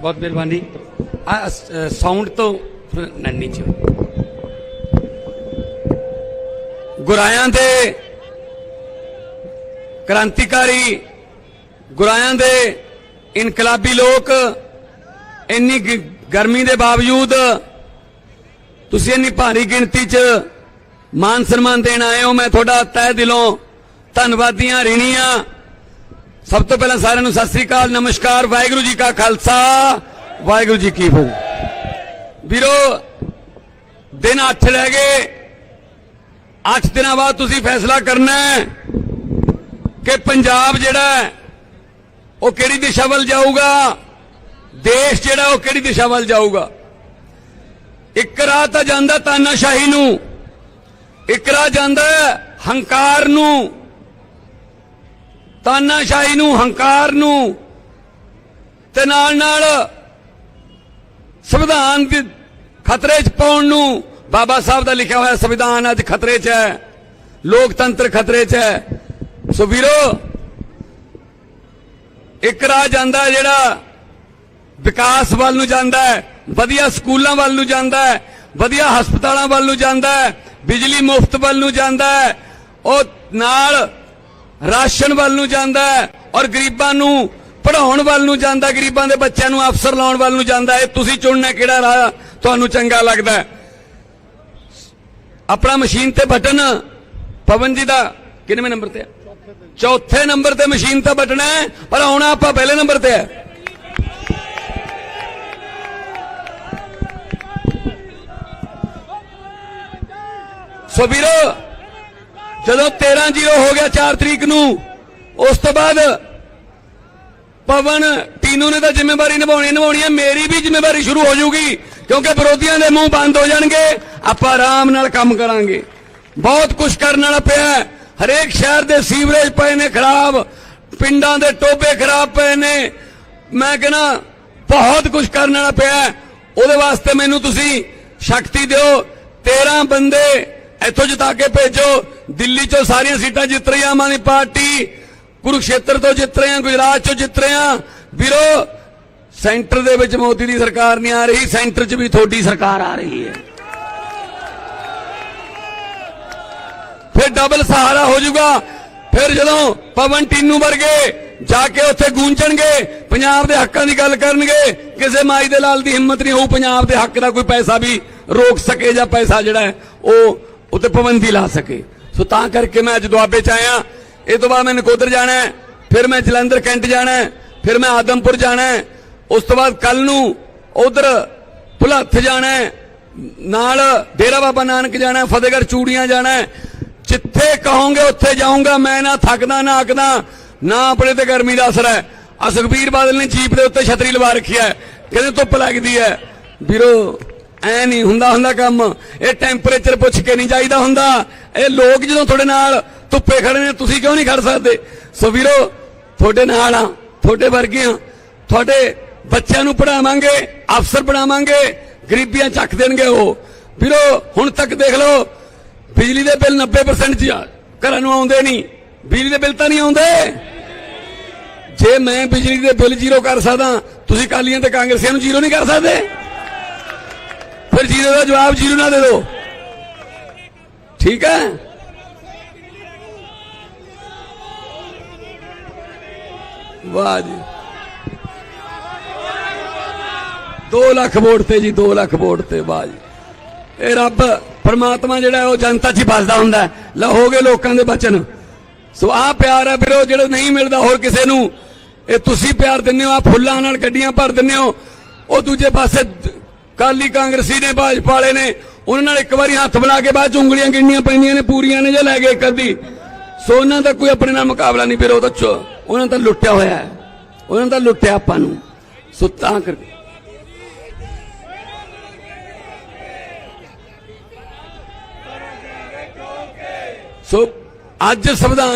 ਬਹੁਤ ਮਿਹਰਬਾਨੀ। ਆ ਸਾਊਂਡ ਤੋਂ ਨੰਨੀ ਚ। ਗੁਰਾਇਆਂ ਦੇ ਕ੍ਰਾਂਤੀਕਾਰੀ, ਗੁਰਾਇਆਂ ਦੇ ਇਨਕਲਾਬੀ ਲੋਕ, ਇੰਨੀ ਗਰਮੀ ਦੇ ਬਾਵਜੂਦ ਤੁਸੀਂ ਇੰਨੀ ਭਾਰੀ ਗਿਣਤੀ 'ਚ ਮਾਨ ਸਨਮਾਨ ਦੇਣ ਆਏ ਹੋ, ਮੈਂ ਤੁਹਾਡਾ ਤਹਿ ਦਿਲੋਂ ਧੰਨਵਾਦੀਆਂ, ਰਿਣੀਆਂ ਸਭ ਤੋਂ ਪਹਿਲਾਂ ਸਾਰਿਆਂ ਨੂੰ ਸਤਿ ਸ੍ਰੀ ਅਕਾਲ, ਨਮਸਕਾਰ, ਵਾਹਿਗੁਰੂ ਜੀ ਕਾ ਖਾਲਸਾ, ਵਾਹਿਗੁਰੂ ਜੀ ਕੀ ਫਤਿਹ। ਵੀਰੋ, ਦਿਨ 8 ਰਹਿ ਗਏ। 8 ਦਿਨਾਂ ਬਾਅਦ ਤੁਸੀਂ ਫੈਸਲਾ ਕਰਨਾ ਹੈ ਕਿ ਪੰਜਾਬ ਜਿਹੜਾ ਉਹ ਕਿਹੜੀ ਦਿਸ਼ਾ ਵੱਲ ਜਾਊਗਾ? ਦੇਸ਼ ਜਿਹੜਾ, ਉਹ ਕਿਹੜੀ ਦਿਸ਼ਾ ਵੱਲ ਜਾਊਗਾ? ਇੱਕ ਰਾਹ ਤਾਂ ਜਾਂਦਾ ਤਾਨਾਸ਼ਾਹੀ ਨੂੰ, ਇੱਕ ਰਾਹ ਜਾਂਦਾ ਹੰਕਾਰ ਨੂੰ। ਤਾਨਾਸ਼ਾਹੀ ਨੂੰ, ਹੰਕਾਰ ਨੂੰ ਤੇ ਨਾਲ ਨਾਲ ਸੰਵਿਧਾਨ ਦੇ ਖਤਰੇ 'ਚ ਪਾਉਣ ਨੂੰ ਬਾਬਾ ਸਾਹਿਬ ਦਾ ਲਿਖਿਆ ਹੋਇਆ ਸੰਵਿਧਾਨ ਅੱਜ ਖਤਰੇ 'ਚ ਹੈ, ਲੋਕਤੰਤਰ ਖਤਰੇ 'ਚ ਹੈ। ਸੋ ਵੀਰੋ, ਇੱਕ ਰਾਹ ਜਾਂਦਾ ਜਿਹੜਾ ਵਿਕਾਸ ਵੱਲ ਨੂੰ ਜਾਂਦਾ ਹੈ, ਵਧੀਆ ਸਕੂਲਾਂ ਵੱਲ ਨੂੰ ਜਾਂਦਾ ਹੈ, ਵਧੀਆ ਹਸਪਤਾਲਾਂ ਵੱਲ ਨੂੰ ਜਾਂਦਾ ਹੈ, ਬਿਜਲੀ ਮੁਫਤ ਵੱਲ ਨੂੰ ਜਾਂਦਾ ਹੈ, ਉਹ ਨਾਲ ਰਾਸ਼ਨ ਵੱਲ ਨੂੰ ਜਾਂਦਾ ਹੈ ਔਰ ਗਰੀਬਾਂ ਨੂੰ ਪੜਾਉਣ ਵੱਲ ਨੂੰ ਜਾਂਦਾ ਗਰੀਬਾਂ ਦੇ ਬੱਚਿਆਂ ਨੂੰ ਅਫਸਰ ਲਾਉਣ ਵੱਲ ਨੂੰ ਜਾਂਦਾ ਇਹ ਤੁਸੀਂ ਚੁਣਨਾ ਕਿਹੜਾ ਰਾਹ ਤੁਹਾਨੂੰ ਚੰਗਾ ਲੱਗਦਾ ਹੈ। ਆਪਣਾ ਮਸ਼ੀਨ ਤੇ ਬਟਨ, ਪਵਨ ਜੀ ਦਾ ਕਿੰਨਵੇਂ ਨੰਬਰ ਤੇ ਹੈ? ਚੌਥੇ ਨੰਬਰ ਤੇ ਮਸ਼ੀਨ ਤੇ ਬਟਨ ਹੈ, ਪਰ ਆਉਣਾ ਆਪਾਂ ਪਹਿਲੇ ਨੰਬਰ ਤੇ ਹੈ। ਸੋ ਵੀਰੋ ਜਦੋਂ 13 ਜ਼ੀਰੋ ਹੋ ਗਿਆ 4 ਤਰੀਕ ਨੂੰ, ਉਸ ਤੋਂ ਬਾਅਦ ਪਵਨ ਟੀਨੂ ਨੇ ਤਾਂ ਜ਼ਿੰਮੇਵਾਰੀ ਨਿਭਾਉਣੀ ਨਿਭਾਉਣੀ ਹੈ, ਮੇਰੀ ਵੀ ਜ਼ਿੰਮੇਵਾਰੀ ਸ਼ੁਰੂ ਹੋ ਜਾਊਗੀ, ਕਿਉਂਕਿ ਵਿਰੋਧੀਆਂ ਦੇ ਮੂੰਹ ਬੰਦ ਹੋ ਜਾਣਗੇ, ਆਪਾਂ ਆਰਾਮ ਨਾਲ ਕੰਮ ਕਰਾਂਗੇ। ਬਹੁਤ ਕੁਝ ਕਰਨ ਵਾਲਾ ਪਿਆ ਹਰੇਕ ਸ਼ਹਿਰ ਦੇ ਸੀਵਰੇਜ ਪਏ ਨੇ ਖਰਾਬ, ਪਿੰਡਾਂ ਦੇ ਟੋਬੇ ਖਰਾਬ ਪਏ ਨੇ। ਮੈਂ ਕਹਿੰਦਾ, ਬਹੁਤ ਕੁਝ ਕਰਨ ਵਾਲਾ ਪਿਆ ਉਹਦੇ ਵਾਸਤੇ ਮੈਨੂੰ ਤੁਸੀਂ ਸ਼ਕਤੀ ਦਿਓ। 13 ਬੰਦੇ ਇੱਥੋਂ ਜਿਤਾ ਕੇ ਭੇਜੋ। ਦਿੱਲੀ ਚੋਂ ਸਾਰੀਆਂ ਸੀਟਾਂ ਜਿੱਤ ਰਹੀ ਆਮ ਆਦਮੀ ਪਾਰਟੀ। ਕੁਰੂਕਸ਼ੇਤਰ ਤੋਂ ਜਿੱਤ ਰਹੇ ਆ ਗੁਜਰਾਤ ਚੋਂ ਜਿੱਤ ਰਹੇ ਆ ਵੀਰੋ, ਸੈਂਟਰ ਦੇ ਵਿੱਚ ਮੋਦੀ ਦੀ ਸਰਕਾਰ ਨਹੀਂ ਆ ਰਹੀ, ਸੈਂਟਰ 'ਚ ਵੀ ਤੁਹਾਡੀ ਸਰਕਾਰ ਆ ਰਹੀ ਹੈ। ਫਿਰ ਡਬਲ ਸਹਾਰਾ ਹੋ ਜਾਊਗਾ। ਫਿਰ ਜਦੋਂ ਪਵਨ ਟੀਨੂ ਵਰਗੇ ਜਾ ਕੇ ਉੱਥੇ ਗੂੰਜਣਗੇ, ਪੰਜਾਬ ਦੇ ਹੱਕਾਂ ਦੀ ਗੱਲ ਕਰਨਗੇ, ਕਿਸੇ ਮਾਈ ਦੇ ਲਾਲ ਦੀ ਹਿੰਮਤ ਨਹੀਂ ਹੋਊ, ਪੰਜਾਬ ਦੇ ਹੱਕ ਦਾ ਕੋਈ ਪੈਸਾ ਵੀ ਰੋਕ ਸਕੇ ਜਾਂ ਪੈਸਾ ਜਿਹੜਾ ਉਹ ਉੱਤੇ ਪਾਬੰਦੀ ਲਾ ਸਕੇ। ਸੋ ਤਾਂ ਕਰਕੇ ਮੈਂ ਅੱਜ ਦੁਆਬੇ ਚ ਆਇਆ। ਇਹ ਤੋਂ ਬਾਅਦ ਮੈਂ ਨਕੋਦਰ ਜਾਣਾ ਹੈ, ਫਿਰ ਮੈਂ ਜਲੰਧਰ, ਕੈਂਟ ਜਾਣਾ ਹੈ, ਫਿਰ ਮੈਂ ਆਦਮਪੁਰ ਜਾਣਾ ਹੈ। ਉਸ ਤੋਂ ਬਾਅਦ ਕੱਲ ਨੂੰ ਉਧਰ ਭੁਲੱਥ ਜਾਣਾ ਹੈ, ਨਾਲ ਡੇਰਾ ਬਾਬਾ ਨਾਨਕ ਜਾਣਾ ਫਤਿਹਗੜ੍ਹ ਚੂੜੀਆਂ ਜਾਣਾ ਜਿੱਥੇ ਕਹੋਗੇ ਉੱਥੇ ਜਾਊਂਗਾ, ਮੈਂ ਨਾ ਥੱਕਦਾ, ਨਾ ਆਕਦਾ ਨਾ ਆਪਣੇ ਤੇ ਗਰਮੀ ਦਾ ਅਸਰ ਹੈ। ਆ ਸੁਖਬੀਰ ਬਾਦਲ ਨੇ ਜੀਪ ਦੇ ਉੱਤੇ ਛਤਰੀ ਲਵਾ ਰੱਖੀ ਹੈ, ਕਹਿੰਦੇ ਧੁੱਪ ਲੱਗਦੀ ਹੈ। ਵੀਰੋ, ਐ ਨਹੀਂ ਹੁੰਦਾ ਹੁੰਦਾ ਕੰਮ। ਇਹ ਟੈਂਪਰੇਚਰ ਪੁੱਛ ਕੇ ਨਹੀਂ ਜਾਈਦਾ ਹੁੰਦਾ। ਇਹ ਲੋਕ ਜਦੋਂ ਤੁਹਾਡੇ ਨਾਲ ਧੁੱਪੇ ਖੜੇ ਨੇ, ਤੁਸੀਂ ਕਿਉਂ ਨਹੀਂ ਖੜ ਸਕਦੇ? ਸੋ ਵੀਰੋ, ਤੁਹਾਡੇ ਨਾਲ ਆ, ਤੁਹਾਡੇ ਵਰਗੇ ਆ। ਤੁਹਾਡੇ ਬੱਚਿਆਂ ਨੂੰ ਪੜਾਵਾਂਗੇ ਅਫਸਰ ਬਣਾਵਾਂਗੇ, ਗਰੀਬੀਆਂ ਚੱਕ ਦੇਣਗੇ ਉਹ। ਵੀਰੋ, ਹੁਣ ਤੱਕ ਦੇਖ ਲਓ, ਬਿਜਲੀ ਦੇ ਬਿੱਲ 90% ਚ ਘਰਾਂ ਨੂੰ ਆਉਂਦੇ ਨਹੀਂ। ਬਿਜਲੀ ਦੇ ਬਿੱਲ ਤਾਂ ਨਹੀਂ ਆਉਂਦੇ? ਜੇ ਮੈਂ ਬਿਜਲੀ ਦੇ ਬਿੱਲ ਜ਼ੀਰੋ ਕਰ ਸਕਦਾ, ਤੁਸੀਂ ਕਾਲੀਆਂ ਤੇ ਕਾਂਗਰਸੀਆਂ ਨੂੰ ਜ਼ੀਰੋ ਨਹੀਂ ਕਰ ਸਕਦੇ? ਫਿਰ ਜ਼ੀਰੋ ਦਾ ਜਵਾਬ ਜ਼ੀਰੋ ਨਾ ਦੇ ਦਿਓ। ਠੀਕ ਹੈ? ਵਾਹ ਜੀ। 2 ਲੱਖ ਵੋਟ ਤੇ ਜੀ 2 ਲੱਖ ਵੋਟ ਤੇ, ਵਾਹ ਜੀ। ਇਹ ਰੱਬ ਪਰਮਾਤਮਾ ਜਿਹੜਾ ਉਹ ਜਨਤਾ 'ਚ ਹੀ ਵੱਸਦਾ ਹੁੰਦਾ ਹੈ। ਲਹੋਗੇ ਲੋਕਾਂ ਦੇ ਬਚਨ। ਸੋ ਆਹ ਪਿਆਰ ਹੈ ਵੀਰੋ, ਜਿਹੜਾ ਨਹੀਂ ਮਿਲਦਾ ਹੋਰ ਕਿਸੇ ਨੂੰ, ਇਹ ਤੁਸੀਂ ਪਿਆਰ ਦਿੰਦੇ ਹੋ ਆ ਫੁੱਲਾਂ ਨਾਲ ਗੱਡੀਆਂ ਭਰ ਦਿੰਦੇ ਹੋ। ਉਹ ਦੂਜੇ ਪਾਸੇ ਕਾਲੀ ਕਾਂਗਰਸੀ ਨੇ, ਭਾਜਪਾ ਵਾਲੇ ਨੇ ਉਹਨਾਂ ਨਾਲ ਇੱਕ ਵਾਰੀ ਹੱਥ ਬਣਾ ਕੇ ਬਾਅਦ ਚ ਉਂਗਲੀਆਂ ਗਿਣਨੀਆਂ ਪੈਂਦੀਆਂ ਨੇ, ਪੂਰੀਆਂ ਨੇ ਜੇ ਲੈ ਗਏ ਕਦੀ ਸੋ ਉਹਨਾਂ ਦਾ ਕੋਈ ਆਪਣੇ ਨਾਲ ਮੁਕਾਬਲਾ ਨਹੀਂ ਵੀਰੋ ਤਾਂ ਚੋ ਉਹਨਾਂ ਦਾ ਲੁੱਟਿਆ ਹੋਇਆ ਹੈ। ਉਹਨਾਂ ਦਾ ਲੁੱਟਿਆ ਆਪਾਂ ਨੂੰ। ਸੋ ਤਾਂ ਕਰਕੇ ਸੋ ਅੱਜ ਸੰਵਿਧਾਨ